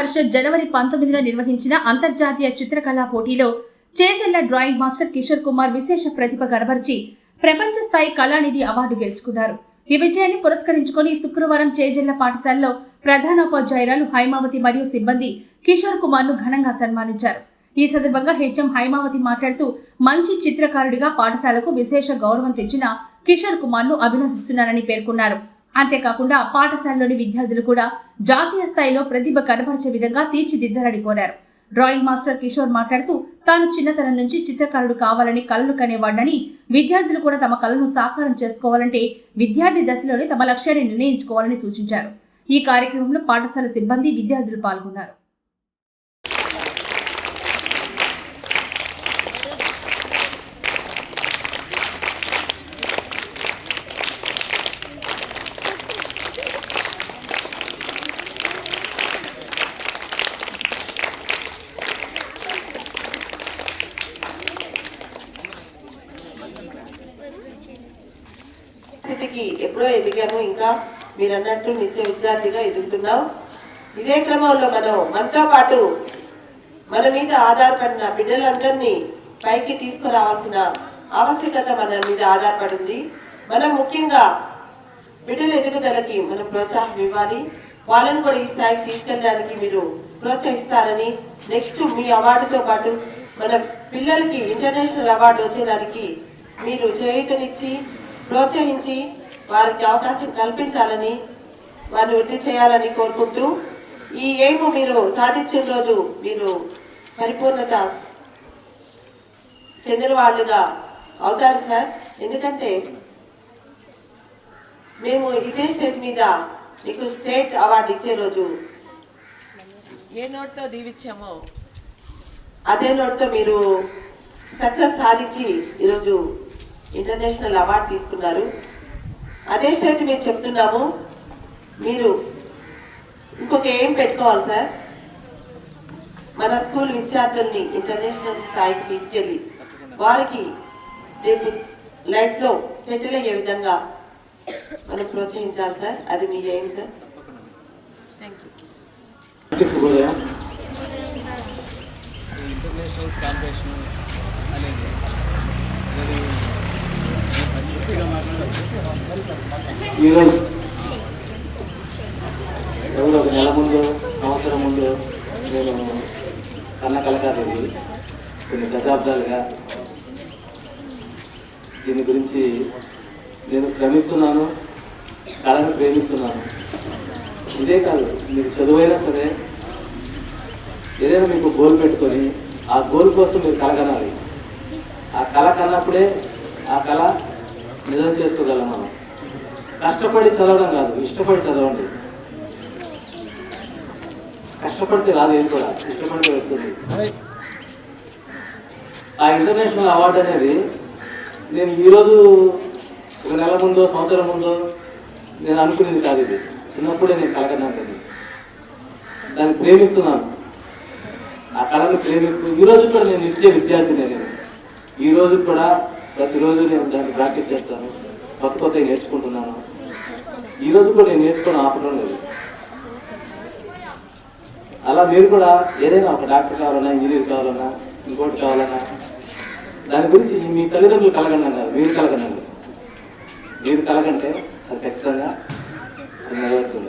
పరిషత్ జనవరి పంతొమ్మిదిన నిర్వహించిన అంతర్జాతీయ చిత్రకళా పోటీలో చేచెల్ల డ్రాయింగ్ మాస్టర్ కిషోర్ కుమార్ విశేష ప్రతిభ కనబరిచి ప్రపంచ స్థాయి కళానిధి అవార్డు గెలుచుకున్నారు. ఈ విజయాన్ని పురస్కరించుకొని శుక్రవారం చేజెల్ల పాఠశాలలో ప్రధానోపాధ్యాయురాలు హైమావతి మరియు సిబ్బంది కిషోర్ కుమార్ను ఘనంగా సన్మానించారు. ఈ సందర్భంగా హెచ్ఎం హైమావతి మాట్లాడుతూ మంచి చిత్రకారుడిగా పాఠశాలకు విశేష గౌరవం తెచ్చిన కిషోర్ కుమార్ను అభినందిస్తున్నానని పేర్కొన్నారు. అంతేకాకుండా పాఠశాలలోని విద్యార్థులు కూడా జాతీయ స్థాయిలో ప్రతిభ కనపరిచే విధంగా తీర్చిదిద్దాలని కోరారు. డ్రాయింగ్ మాస్టర్ కిషోర్ మాట్లాడుతూ తాను చిన్నతనం నుంచి చిత్రకారుడు కావాలని కలలు కనేవాడని విద్యార్థులు కూడా తమ కళను సాకారం చేసుకోవాలంటే విద్యార్థి దశలోనే తమ లక్ష్యాన్ని నిర్ణయించుకోవాలని సూచించారు. ఈ కార్యక్రమంలో పాఠశాల సిబ్బంది విద్యార్థులు పాల్గొన్నారు. యూనివర్సిటీకి ఎప్పుడో ఎదిగాము. ఇంకా మీరు అన్నట్టు నిత్య విద్యార్థిగా ఎదుగుతున్నాం. ఇదే క్రమంలో మనం మనతో పాటు మన మీద ఆధారపడిన బిడ్డలందరినీ పైకి తీసుకురావాల్సిన ఆవశ్యకత మన మీద ఆధారపడింది. మనం ముఖ్యంగా బిడ్డల ఎదుగుదలకి మనం ప్రోత్సాహం ఇవ్వాలి. వాళ్ళని కూడా ఈ స్థాయికి తీసుకెళ్ళడానికి మీరు ప్రోత్సహిస్తారని నెక్స్ట్ మీ అవార్డుతో పాటు మన పిల్లలకి ఇంటర్నేషనల్ అవార్డు వచ్చేదానికి మీరు చేయుతనిచ్చి ప్రోత్సహించి వారికి అవకాశం కల్పించాలని వారిని వృద్ధి చేయాలని కోరుకుంటూ ఈ ఎయిమ్ మీరు సాధించిన రోజు మీరు పరిపూర్ణత చెందిన వాళ్ళుగా అవుతారు సార్. ఎందుకంటే మేము ఇదే స్టేజ్ మీద మీకు స్టేట్ అవార్డు ఇచ్చే రోజు ఏ నోట్తో దీవించామో? అదే నోట్తో మీరు సక్సెస్ సాధించి ఈరోజు ఇంటర్నేషనల్ అవార్డు తీసుకున్నారు. అదే స్టేజ్ మీరు చెప్తున్నాము. మీరు ఇంకొక ఏం పెట్టుకోవాలి సార్? మన స్కూల్ విద్యార్థుల్ని ఇంటర్నేషనల్ స్థాయికి తీసుకెళ్ళి వారికి రేపు లైఫ్లో సెటిల్ అయ్యే విధంగా మనం ప్రోత్సహించాలి సార్. అది మీ ఏం సార్? ఇంటర్నేషనల్ కాంపిటీషన్ అనేది ఈరోజు ఎవరు ఒక నెల ముందు సంవత్సరం ముందు నేను కన్న కలకాదేవి కొన్ని దశాబ్దాలుగా దీని గురించి నేను శ్రమిస్తున్నాను కళను ప్రేమిస్తున్నాను. ఇదే కాదు మీరు చదువైనా సరే ఏదైనా మీకు గోల్ పెట్టుకొని ఆ గోల్ కోసం మీరు కలగనాలి ఆ కళ కన్నప్పుడే ఆ కళ నిజం చేసుకోగలం మనం. కష్టపడి చదవడం కాదు ఇష్టపడి చదవండి. కష్టపడితే రాదు ఏం కూడా ఇష్టపడితే వస్తుంది. ఆ ఇంటర్నేషనల్ అవార్డు అనేది నేను ఈరోజు ఒక నెల ముందో సంవత్సరం ముందో నేను అనుకునేది కాదు ఇది. చిన్నప్పుడే నేను కలగన్నాను దాన్ని ప్రేమిస్తున్నాను. ఆ కళను ప్రేమిస్తూ ఈరోజు కూడా నేను నిత్య విద్యార్థిని నేను. ఈరోజు కూడా ప్రతిరోజు నేను దాన్ని ప్రాక్టీస్ చేస్తాను. కొత్త కొత్త నేర్చుకుంటున్నాను. ఈ రోజు కూడా నేను నేర్చుకోవడం ఆపడం లేదు. అలా మీరు కూడా ఏదైనా ఒక డాక్టర్ కావాలన్నా ఇంజనీర్ కావాలన్నా ఇంకోటి కావాలన్నా దాని గురించి మీ తల్లిదండ్రులు కలగండి కాదు మీరు కలగండి మీరు కలగంటే అది ఖచ్చితంగా